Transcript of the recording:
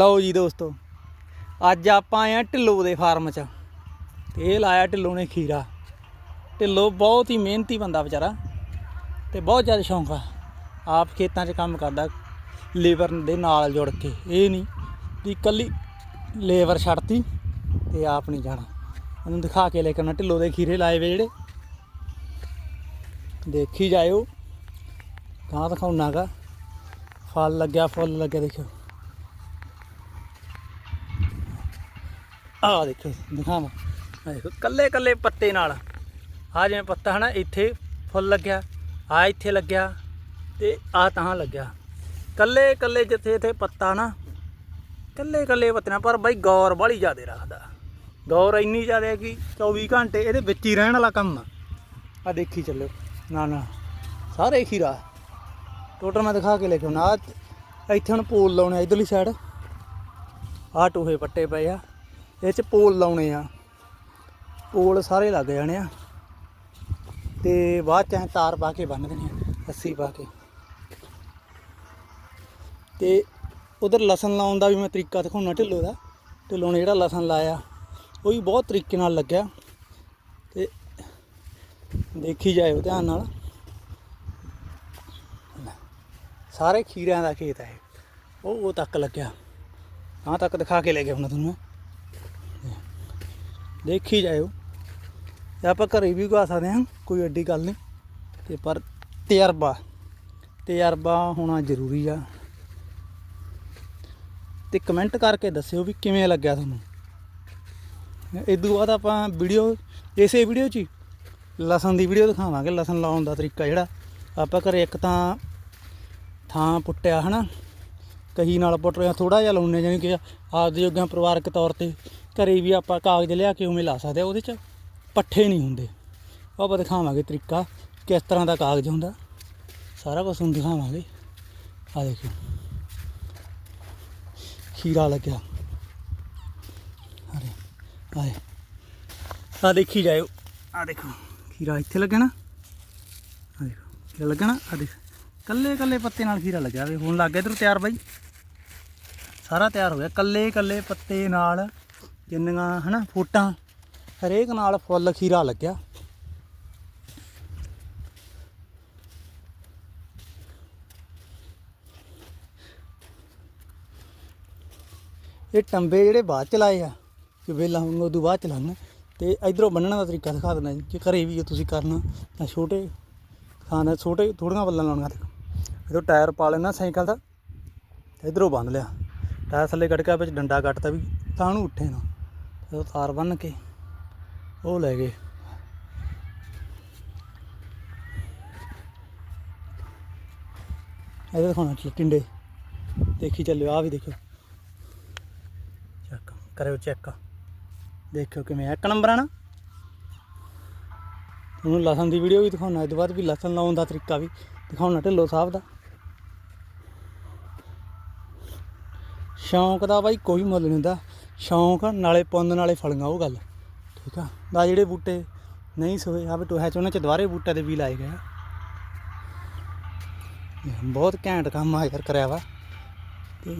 ਲਓ ਜੀ ਦੋਸਤੋ, ਅੱਜ ਆਪਾਂ ਆਏ ਆ ਢਿੱਲੋ ਦੇ ਫਾਰਮ 'ਚ। ਤੇ ਇਹ ਲਾਇਆ ਢਿੱਲੋ ਨੇ ਖੀਰਾ। ਢਿੱਲੋ ਬਹੁਤ ਹੀ ਮਿਹਨਤੀ ਬੰਦਾ ਵਿਚਾਰਾ, ਤੇ ਬਹੁਤ ਜ਼ਿਆਦਾ ਸ਼ੌਂਕ ਆ। ਆਪ ਖੇਤਾਂ 'ਚ ਕੰਮ ਕਰਦਾ, ਲੇਬਰ ਦੇ ਨਾਲ ਜੁੜ ਕੇ। ਇਹ ਨਹੀਂ ਕਿ ਇਕੱਲੀ ਲੇਬਰ ਛੱਡਤੀ ਤੇ ਆਪ ਨਹੀਂ ਜਾਣਾ। ਉਹਨੂੰ ਦਿਖਾ ਕੇ ਲੈ ਕੇ ਆਉਣਾ ਢਿੱਲੋ ਦੇ ਖੀਰੇ ਲਾਏ ਵੇ ਜਿਹੜੇ। ਦੇਖੀ ਜਾਇਓ ਗਾਂ ਦਿਖਾਉਣਾਗਾ। ਫਲ ਲੱਗਿਆ, ਫੁੱਲ ਲੱਗਿਆ, ਦੇਖਿਓ। ਆਹ ਦੇਖੋ, ਦਿਖਾਵਾਂ। ਦੇਖੋ ਕੱਲੇ ਕੱਲੇ ਪੱਤੇ ਨਾਲ। ਆ ਜਿਵੇਂ ਪੱਤਾ ਹਨਾ, ਇੱਥੇ ਫੁੱਲ ਲੱਗਿਆ ਆ ਇੱਥੇ ਲੱਗਿਆ ਤੇ ਆ ਤਾਂ ਲੱਗਿਆ। ਕੱਲੇ ਕੱਲੇ ਜਿੱਥੇ ਇੱਥੇ ਪੱਤਾ ਨਾ ਕੱਲੇ ਕੱਲੇ ਪੱਤਿਆਂ ਪਰ ਬਾਈ ਗੌਰ ਬਾਲੀ ਜ਼ਿਆਦੇ ਰੱਖਦਾ। ਗੌਰ ਇੰਨੀ ਜ਼ਿਆਦਾ ਕਿ 24 ਘੰਟੇ ਇਹਦੇ ਵਿੱਚ ਹੀ ਰਹਿਣ ਵਾਲਾ ਕੰਮ ਆ। ਆ ਦੇਖੀ ਚੱਲਿਓ ਨਾ ਨਾ ਸਾਰੇ ਖੀਰਾ। ਟੋਟਲ ਮੈਂ ਦਿਖਾ ਕੇ ਲੈ ਕੇ ਆਉਣਾ। ਆਹ ਇੱਥੇ ਹੁਣ ਪੋਲ ਲਾਉਣੇ ਆ, ਇਧਰਲੀ ਸਾਈਡ ਆਹ ਟੂਹੇ ਪੱਟੇ ਪਏ ਆ। ਇਹ ਚ ਪੋਲ ਲਾਉਣੇ ਆ। ਪੋਲ ਸਾਰੇ ਲੱਗ ਜਾਣੇ ਆ। ਤੇ ਬਾਅਦ ਚ ਅਸੀਂ ਤਾਰ ਪਾ ਕੇ ਬੰਨ ਦੇਣੇ ਆ, ਰੱਸੀ ਪਾ ਕੇ। ਤੇ ਉਧਰ ਲਸਣ ਲਾਉਣ ਦਾ ਵੀ ਮੈਂ ਤਰੀਕਾ ਦਿਖਾਉਣਾ ਢਿੱਲੋ ਦਾ। ਢਿੱਲੋ ਨੇ ਜਿਹੜਾ ਲਸਣ ਲਾਇਆ, ਉਹ ਵੀ ਬਹੁਤ ਤਰੀਕੇ ਨਾਲ ਲੱਗਿਆ। ਤੇ ਦੇਖੀ ਜਾਇਓ ਧਿਆਨ ਨਾਲ। ਸਾਰੇ ਖੀਰਿਆਂ ਦਾ ਖੇਤ ਹੈ ਉਹ ਉਹ ਤੱਕ ਲੱਗਿਆ। ਹਾਂ ਤੱਕ ਦਿਖਾ ਕੇ ਲੈ ਗਿਆ ਹੁਣ ਤੁਹਾਨੂੰ ਮੈਂ। ਦੇਖੀ ਜਾਇਓ। ਤੇ ਆਪਾਂ ਘਰੇ ਵੀ ਉਗਾ ਸਕਦੇ ਹਾਂ, ਕੋਈ ਐਡੀ ਗੱਲ ਨਹੀਂ। ਤੇ ਪਰ ਤਜਰਬਾ ਤਜਰਬਾ ਹੋਣਾ ਜ਼ਰੂਰੀ ਆ। ਤੇ ਕਮੈਂਟ ਕਰਕੇ ਦੱਸਿਓ ਵੀ ਕਿਵੇਂ ਲੱਗਿਆ ਤੁਹਾਨੂੰ। ਇਦੋਂ ਬਾਅਦ ਆਪਾਂ ਵੀਡੀਓ ਇਸੇ ਵੀਡੀਓ 'ਚ ਹੀ ਲਸਣ ਦੀ ਵੀਡੀਓ ਦਿਖਾਵਾਂਗੇ, ਲਸਣ ਲਾਉਣ ਦਾ ਤਰੀਕਾ ਜਿਹੜਾ। ਆਪਾਂ ਘਰੇ ਇੱਕ ਤਾਂ ਥਾਂ ਪੁੱਟਿਆ ਹਨਾ। ਕਹੀ ਨਾਲ ਪੁੱਟ ਰਿਹਾ ਥੋੜਾ ਜਿਹਾ ਲਾਉਣੇ ਜਾਨੀ ਕਿ ਆਪਦੇ ਜੋਗਿਆਂ ਪਰਿਵਾਰਕ ਤੌਰ ਤੇ ਘਰੇ ਵੀ ਆਪਾਂ ਕਾਗਜ਼ ਲਿਆ ਕੇ ਉਵੇਂ ਲਾ ਸਕਦੇ ਆ, ਉਹਦੇ 'ਚ ਪੱਠੇ ਨਹੀਂ ਹੁੰਦੇ। ਉਹ ਆਪਾਂ ਦਿਖਾਵਾਂਗੇ ਤਰੀਕਾ, ਕਿਸ ਤਰ੍ਹਾਂ ਦਾ ਕਾਗਜ਼ ਹੁੰਦਾ। ਸਾਰਾ ਕੁਝ ਤੁਹਾਨੂੰ ਦਿਖਾਵਾਂਗੇ। ਆ ਦੇਖੋ ਖੀਰਾ ਲੱਗਿਆ। ਅਰੇ, ਆਏ। ਆ ਦੇਖੀ ਜਾਇਓ। ਆ ਦੇਖੋ, ਖੀਰਾ ਇੱਥੇ ਲੱਗਣਾ ਆ ਦੇਖੋ, ਖੀਰਾ ਲੱਗਣਾ ਆ ਦੇਖ। ਕੱਲੇ ਕੱਲੇ ਪੱਤੇ ਨਾਲ ਖੀਰਾ ਲੱਗਿਆ ਵੇ, ਹੁਣ ਲੱਗ ਗਿਆ ਇਧਰ ਤਿਆਰ ਬਾਈ। ਸਾਰਾ ਤਿਆਰ ਹੋ ਗਿਆ ਕੱਲੇ ਕੱਲੇ ਪੱਤੇ ਨਾਲ ਜਿੰਨੀਆਂ, ਹਨਾ ਫੋਟਾਂ ਹਰੇਕ ਨਾਲ ਫੁੱਲ ਖੀਰਾ ਲੱਗਿਆ। ਇਹ ਟੰਬੇ ਜਿਹੜੇ ਬਾਅਦ ਚ ਲਾਏ ਆ, ਕਿ ਵੇਲਾ ਹੁਣ ਉਦੋਂ ਬਾਅਦ ਚ ਲਾਉਣਾ। ਤੇ ਇਧਰੋਂ ਬੰਨਣ ਦਾ ਤਰੀਕਾ ਦਿਖਾ ਦਿੰਦਾ ਜੀ, ਕਿ ਘਰੇ ਵੀ ਤੁਸੀਂ ਕਰਨਾ, ਤਾਂ ਛੋਟੇ ਖਾਣਾ ਛੋਟੇ ਥੋੜੀਆਂ ਬੱਲਾਂ ਲਾਉਣੀਆਂ। ਦੇਖੋ ਇਹਦੋਂ ਟਾਇਰ ਪਾ ਲੈਣਾ ਸਾਈਕਲ ਦਾ, ਤੇ ਇਧਰੋਂ ਬੰਨ ਲਿਆ। ਟਾਇਰ ਥੱਲੇ ਕੱਢ ਕੇ ਵਿੱਚ ਡੰਡਾ ਕੱਟਤਾ ਵੀ ਤਾਂ ਨੂੰ ਉੱਠੇ ਨਾ। ਉਹ ਤਾਰ ਬੰਨ ਕੇ ਉਹ ਲੈ ਗਏ। ਇਹਦੇ ਦਿਖਾਉਣਾ ਚ ਟਿੰਡੇ। ਦੇਖੀ ਚੱਲਿਓ ਆ ਵੀ ਦੇਖਿਓ। ਚੈੱਕ, ਕਰਿਓ ਚੈੱਕ। ਦੇਖਿਓ ਕਿਵੇਂ ਇੱਕ ਨੰਬਰ ਆ ਨਾ। ਤੁਹਾਨੂੰ ਲਸਣ ਦੀ ਵੀਡੀਓ ਵੀ ਦਿਖਾਉਣਾ ਇਸ ਤੋਂ ਬਾਅਦ ਵੀ ਲਸਣ ਲਾਉਣ ਦਾ ਤਰੀਕਾ ਵੀ ਦਿਖਾਉਣਾ ਢਿੱਲੋ ਸਾਹਿਬ ਦਾ। ਸ਼ੌਂਕ ਦਾ ਬਾਈ ਕੋਈ ਮੁੱਲ ਨਹੀਂ ਹੁੰਦਾ। ਸ਼ੌਂਕ ਨਾਲੇ ਪੁੰਨ, ਨਾਲੇ ਫਲੀਆਂ, ਉਹ ਗੱਲ। ਠੀਕ ਆ? ਦਾ ਜਿਹੜੇ ਬੂਟੇ ਨਹੀਂ ਸੋਏ ਆ ਵੀ ਟੋਹਾ ਚ ਉਹਨਾਂ ਚ ਦੁਬਾਰੇ ਬੂਟੇ ਦੇ ਵੀ ਲਾਏ ਗਏ ਬਹੁਤ ਘੈਂਟ ਕੰਮ ਆ ਯਾਰ, ਕਰਿਆ ਵਾ। ਤੇ